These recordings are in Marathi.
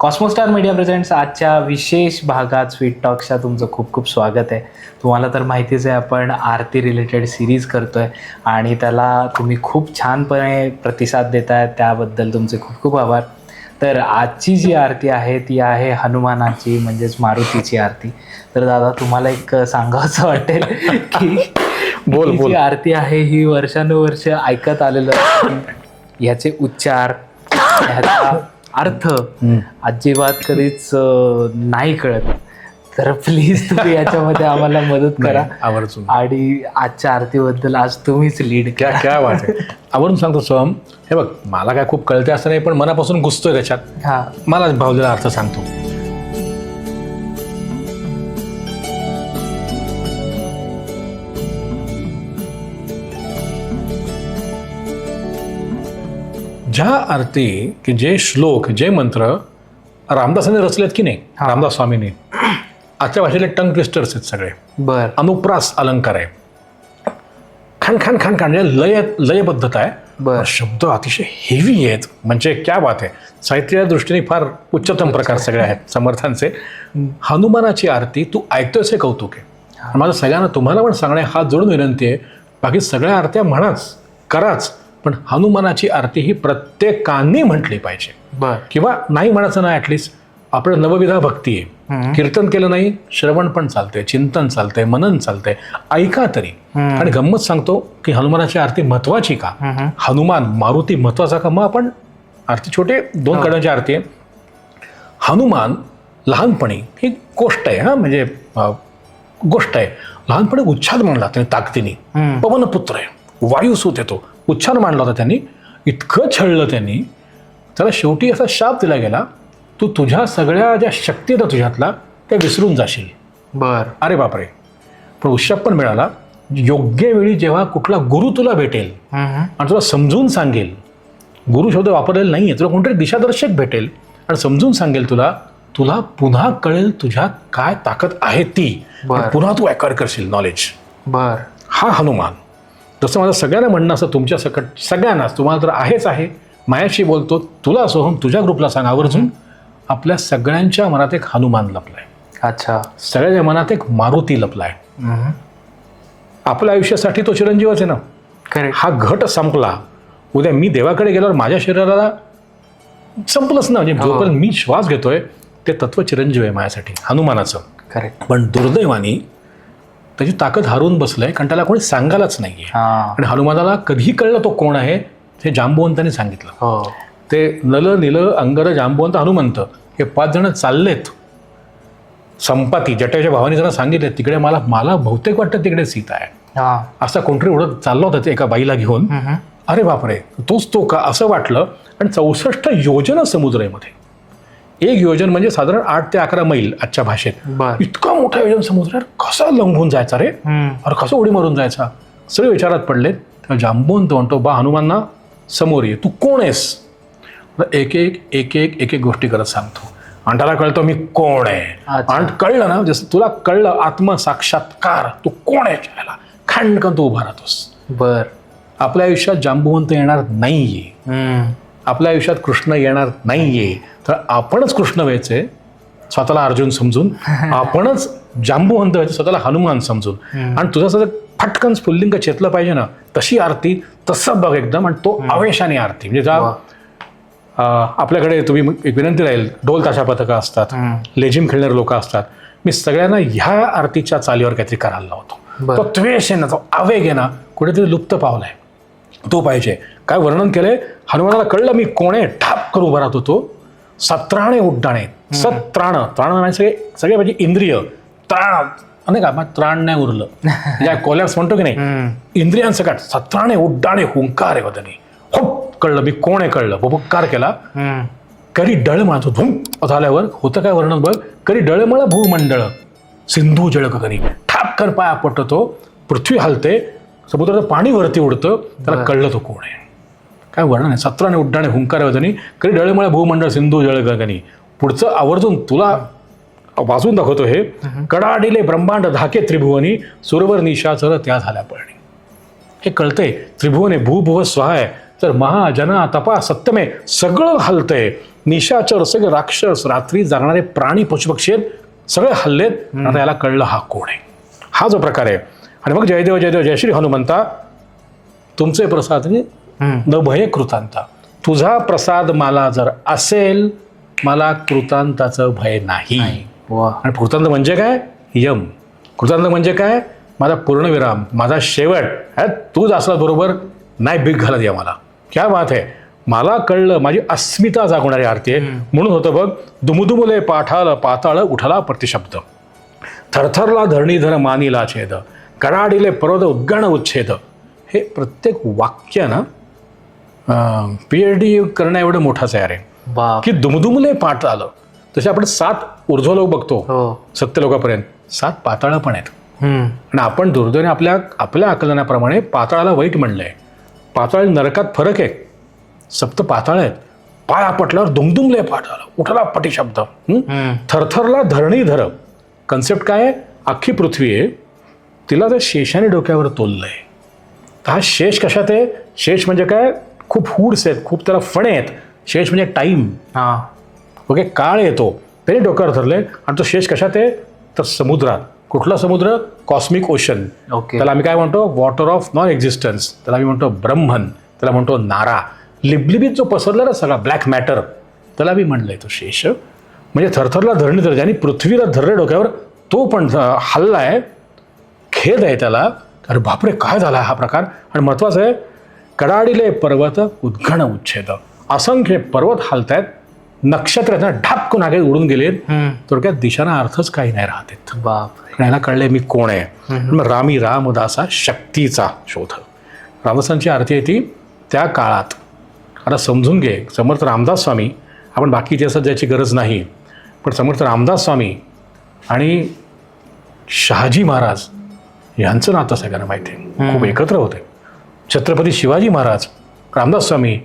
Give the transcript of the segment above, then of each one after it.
कॉस्मोस्टार मीडिया प्रेझेंट्स आजच्या विशेष भागात स्वीट टॉक्सच्या तुमचं खूप खूप स्वागत आहे तुम्हाला तर माहितीच आहे आपण आरती रिलेटेड सिरीज करतोय आणि त्याला तुम्ही खूप छानपणे प्रतिसाद देताय त्याबद्दल तुमचे खूप खूप आभार तर आजची जी आरती आहे ती आहे हनुमानाची म्हणजेच मारुतीची आरती तर दादा तुम्हाला एक सांगावंसं वाटेल की बोल, बोल. जी आरती आहे ही वर्षानुवर्ष ऐकत आलेलं आहे. याचे उच्चार ह्याचा अर्थ अजिबात कधीच नाही कळत. तर प्लीज तुम्ही याच्यामध्ये आम्हाला मदत करा. आवर्जून आणि आजच्या आरतीबद्दल आज तुम्हीच लीड क्या करा. क्या वाट आवरून सांगतो सोहम. हे बघ मला काय खूप कळते असं नाही पण मनापासून घुसतोय त्याच्यात. हा. मला भावलेला अर्थ सांगतो. ज्या आरती की जे श्लोक जे मंत्र रामदासाने रचलेत की नाही? रामदास स्वामींनी. आजच्या भाषेतले टंग ट्विस्टर्स आहेत सगळे. बर. अनुप्रास अलंकार आहे. खान खान खान खान. म्हणजे लय लयबद्धता आहे. बर. शब्द अतिशय हेवी आहेत. म्हणजे क्या बात आहे. साहित्याच्या दृष्टीने फार उच्चतम प्रकार सगळे आहेत समर्थांचे. हनुमानाची आरती तू ऐकतोयच हे कौतुक आहे. माझं सगळ्यांना तुम्हाला पण सांगणे हात जोडून विनंती आहे. बाकी सगळ्या आरत्या म्हणाच कराच. पण हनुमानाची आरती ही प्रत्येकाने म्हटली पाहिजे. किंवा नाही म्हणायचं ना ॲटलिस्ट आपलं नवविधा भक्ती आहे. कीर्तन केलं नाही श्रवण पण चालतंय चिंतन चालतंय मनन चालतंय ऐका तरी. आणि गंमत सांगतो की हनुमानाची आरती महत्वाची का? हनुमान मारुती महत्त्वाचा का? मग आपण आरती छोटे दोन कडांची आरती आहे. हनुमान लहानपणी ही गोष्ट आहे हा म्हणजे गोष्ट आहे. लहानपणी उच्छाद मांडला त्याने ताकदीने. पवनपुत्र आहे. वायुसूत येतो. उच्छाद मांडला होता त्यांनी. इतकं छळलं त्यांनी. त्याला शेवटी असा शाप दिला गेला तू तुझ्या सगळ्या ज्या शक्ती आहेत तुझ्यातला त्या विसरून जाशील. बर. अरे बापरे. पण उशाप पण मिळाला. योग्य वेळी जेव्हा कुठला गुरु तुला भेटेल आणि तुला समजून सांगेल गुरु शब्द वापरलेला नाही आहे तुला कोणतरी दिशादर्शक भेटेल आणि समजून सांगेल तुला तुला पुन्हा कळेल तुझ्यात काय ताकद आहे ती. पुन्हा तू अक्वायर करशील नॉलेज बर. हा हनुमान. जसं माझं सगळ्यांना म्हणणं असं तुमच्या सकट सगळ्यांनाच तुम्हाला तर आहेच आहे. मायाशी बोलतो तुला सोहम तुझ्या ग्रुपला सांग आवर्जून. आपल्या सगळ्यांच्या मनात एक हनुमान लपलाय. अच्छा. सगळ्यांच्या मनात एक मारुती लपलाय. आपल्या आयुष्यासाठी तो चिरंजीवच आहे ना. करेक्ट हा घट संपला. उद्या मी देवाकडे गेल्यावर माझ्या शरीराला संपलंच ना. म्हणजे जोपर्यंत मी श्वास घेतोय ते तत्व चिरंजीव आहे माझ्यासाठी हनुमानाचं. करेक्ट पण दुर्दैवानी त्याची ताकद हारून बसलंय कारण त्याला कोणी सांगायलाच नाहीये. हा. आणि हनुमानाला कधी कळलं तो कोण आहे हे जांबुवंतांनी सांगितलं. हो. ते नल नील अंगर जांबुवंत हनुमंत हे पाच जण चाललेत. संपाती जटाच्या भावानी जरा सांगितले तिकडे मला मला बहुतेक वाटतं तिकडे सीता आहे. हा. असा कोणतरी उडत चालला होता ते एका बाईला घेऊन. अरे बापरे तोच तो का? असं वाटलं. आणि चौसष्ट योजन समुद्र आहे मध्ये एक योजन म्हणजे साधारण आठ ते अकरा मैल आजच्या भाषेत. इतका मोठा योजन समुद्र आहे, कसा लंघून जायचा रे? अरे कसं उडी मारून जायचा? सगळे विचारात पडले तेव्हा जांबवंत म्हणतो बा हनुमानना समोर ये. तू कोण आहेस? एक एक एक एक एक एक गोष्टी करत सांगतो. आणि त्याला कळतं मी कोण आहे. आणि कळलं ना जसं तुला कळलं आत्मसाक्षात्कार तू कोण आहे याला? खांडकन तू उभा राहतोस. बर. आपल्या आयुष्यात जांबुवंत येणार नाहीये. आपल्या आयुष्यात कृष्ण येणार नाहीये तर आपणच कृष्ण व्हायचे स्वतःला अर्जुन समजून. आपणच जांबुवंत व्हायचं स्वतःला हनुमान समजून. आणि तुझं सगळं फटकन स्फुल्लिंग चेतलं पाहिजे ना तशी आरती तसं बघ एकदम आणि तो आवेशाने आरती. म्हणजे ज्या. अं, आपल्याकडे तुम्ही एक विनंती राहील ढोल ताशा पथकं असतात लेझिम खेळणारे लोक असतात. मी सगळ्यांना ह्या आरतीच्या चालीवर काहीतरी करायला लावतो. तो द्वेष आहे ना तो आवेग आहे ना कुठेतरी लुप्त पावलाय. तो पाहिजे. काय वर्णन केलंय? हनुमानाला कळलं मी कोणे? ठाप करून उभा राहतो तो सत्राणे उड्डाणे. सत्राण. त्राण म्हणजे सगळे सगळे म्हणजे इंद्रिय. त्राण. नाही का मग त्राण नाही उरलं. या कोल्यास म्हणतो की नाही इंद्रियांचं काट. सत्राणे उड्डाणे हुंकार आहे वदनी. खूप कळलं मी कोण आहे कळलं. बुबुक्कार केला. करी डळ म्हणतो धुम. झाल्यावर होतं काय वर्णन बघ? करी डळमळ भूमंडळ. सिंधू जळ करी. ठापकर पाय आपटतो पृथ्वी हलते. समुद्राचं पाणी वरती उडतं त्याला कळलं तो कोण आहे. काय वर्णन आहे? सत्राने उड्डाणे हुंकार वजनी करी डळमळ भूमंडळ सिंधू जळ गगनी पुढचं आवर्जून तुला वाचून दाखवतो हे. कडाडिले ब्रह्मांड धाके त्रिभुवनी सुरवर निशाचर त्या झाल्या पळणी. हे कळतंय त्रिभुवने भूभुव स्वाहा आहे. तर महा जना तपा सत्यमे सगळं हलतंय. निशाचर सगळे राक्षस रात्री जागणारे प्राणी पशुपक्षी आहेत सगळे हल्लेत. आता याला कळलं हा कोण आहे. हा जो प्रकार आहे आणि मग जयदेव जयदेव जय श्री हनुमंता तुमचे प्रसाद न भय कृतांता. तुझा प्रसाद मला जर असेल मला कृतांताचं भय नाही. आणि कृतांत म्हणजे काय? यम. कृतांत म्हणजे काय? माझा पूर्णविराम माझा शेवट. हा तूच असला बरोबर नाही बिग घालत या मला. क्या बात आहे मला कळलं माझी अस्मिता जागवणारी आरती आहे. म्हणून होतं बघ दुमुदुमुले पाठाल पाताळ उठला प्रतिशब्द. थरथरला धरणीधर मानिला छेद. कडाडीले पर्वत उद्गण उच्छेद हे प्रत्येक वाक्य ना पी एच डी करणं एवढं मोठाच आहे अरे बाप की दुमदुमले पाठ आलं तसे आपण सात ऊर्ध्व लोक बघतो सत्य लोकांपर्यंत सात पाताळं पण आहेत. आणि आपण दुर्दैवाने आपल्या आपल्या आकलनाप्रमाणे पाताळाला वाईट म्हणलंय पाताळ नरकात फरक आहे सप्त पाताळ आहेत पाया पटल्यावर दुमदुमले पाठ आलं उठला पटी शब्द हं? थरथरला धरणी धर कन्सेप्ट काय आहे अख्खी पृथ्वी आहे तिला त्या शेषाने डोक्यावर तोललंय. तर हा शेष कशात आहे? शेष म्हणजे काय? खूप हुड्स आहेत खूप त्याला फणे आहेत. शेष म्हणजे टाईम. हा. ओके काळ येतो. तरी डोक्यावर धरले आणि तो शेष कशात आहे? तर समुद्रात. कुठला समुद्र? Cosmic ocean okay. त्याला आम्ही काय म्हणतो? वॉटर ऑफ नॉन एक्झिस्टन्स त्याला आम्ही म्हणतो ब्रह्मन. त्याला म्हणतो नारा. लिबलिबीत जो पसरला ना सगळा ब्लॅक मॅटर त्याला मी म्हणलंय तो शेष. म्हणजे थरथरला धरणी धर ज्याने पृथ्वीला धरले डोक्यावर तो पण अं, हल्लाय. खेद आहे त्याला. अरे बापरे काय झाला हा प्रकार? आणि महत्वाचं आहे कडाडीले पर्वत उद्घण उच्छेद. असंख्य पर्वत हालतायत नक्षत्र आहेत ना ढापकून आगे उडून गेलेत. हम्म. थोडक्यात दिशाना अर्थच काही नाही राहत बाप याला कळले मी कोण आहे. मग रामी रामदासा शक्तीचा शोध. रामदासांची आरती आहे ती त्या काळात. आता समजून घे समर्थ रामदास स्वामी आपण बाकी इतिहासात जायची गरज नाही. पण समर्थ रामदास स्वामी आणि शहाजी महाराज यांचं नातं सगळ्यांना माहिती आहे. खूप एकत्र होते. छत्रपती शिवाजी महाराज रामदास स्वामी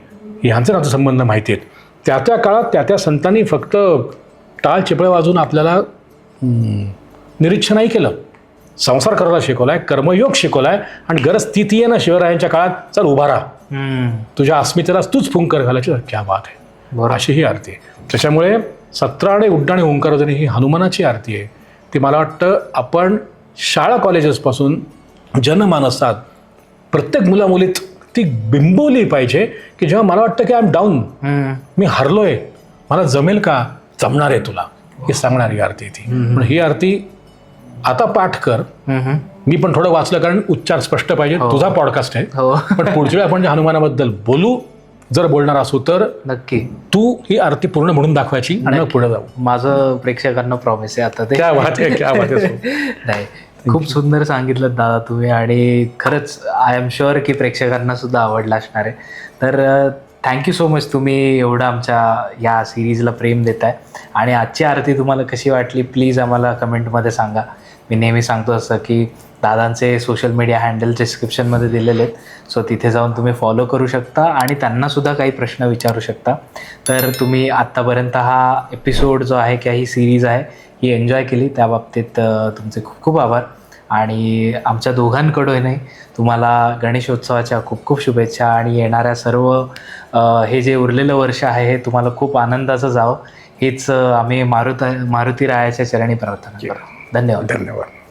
यांचे नातं संबंध माहिती आहेत. त्या त्या काळात त्या त्या संतांनी फक्त टाळ चिपळे वाजून आपल्याला हम्म, निरीक्षण नाही केलं. संसार करायला शिकवलाय कर्मयोग शिकवलाय आणि गरज ती ती आहे ना शिवरायांच्या काळात चल उभा राहा. तुझ्या अस्मितेला तूच फुंकर घालायची. क्या बात आहे. अशी ही आरती आहे. त्याच्यामुळे सत्राणे उड्डाणे ओंकारजनी ही हनुमानाची आरती आहे. ती मला वाटतं आपण शाळा कॉलेजेसपासून जनमानसात प्रत्येक मुलामुलीत ती बिंबवली पाहिजे की जेव्हा मला वाटतं की आय एम डाऊन. मी हरलोय. मला जमेल का? जमणार आहे तुला. हे सांगणारी आरती ती. पण ही आरती आता पाठ कर. मी पण थोडं वाचलं कारण उच्चार स्पष्ट पाहिजे. तुझा पॉडकास्ट आहे. हो. पण पुढच्या वेळी आपण जे हनुमानाबद्दल बोलू जर बोलणार असू तर नक्की. तू ही आरती पूर्ण म्हणून दाखवायची आणि पुढे जाऊ. माझं प्रेक्षकांना प्रॉमिस आहे आता ते. क्या बात आहे क्या बात आहे नाही. खूप सुंदर सांगितलं दादा तुम्ही आणि खरंच आय एम शुअर की प्रेक्षकांना सुद्धा आवडलं असणार आहे. तर थँक्यू सो मच तुम्ही एवढं आमच्या या सिरीजला प्रेम देताय. आणि आजची आरती तुम्हाला कशी वाटली प्लीज आम्हाला कमेंटमध्ये सांगा. मी नेहमी सांगतो असं की दादांचे सोशल मीडिया हँडल डिस्क्रिप्शनमध्ये दिलेले आहेत. सो तिथे जाऊन तुम्ही फॉलो करू शकता आणि त्यांनासुद्धा काही प्रश्न विचारू शकता. तर तुम्ही आत्तापर्यंत हा एपिसोड जो आहे किंवा ही सिरीज आहे ही एन्जॉय केली. त्या बाबतीत तुमचे खूप खूप आभार. आणि आमच्या दोघांकडूनही तुम्हाला गणेशोत्सवाच्या खूप खूप शुभेच्छा आणि येणाऱ्या सर्व हे जे उरलेलं वर्ष आहे हे तुम्हाला खूप आनंदाचं जावं. हेच आम्ही मारुता मारुती रायाच्या चरणी प्रार्थना करतो. धन्यवाद. धन्यवाद.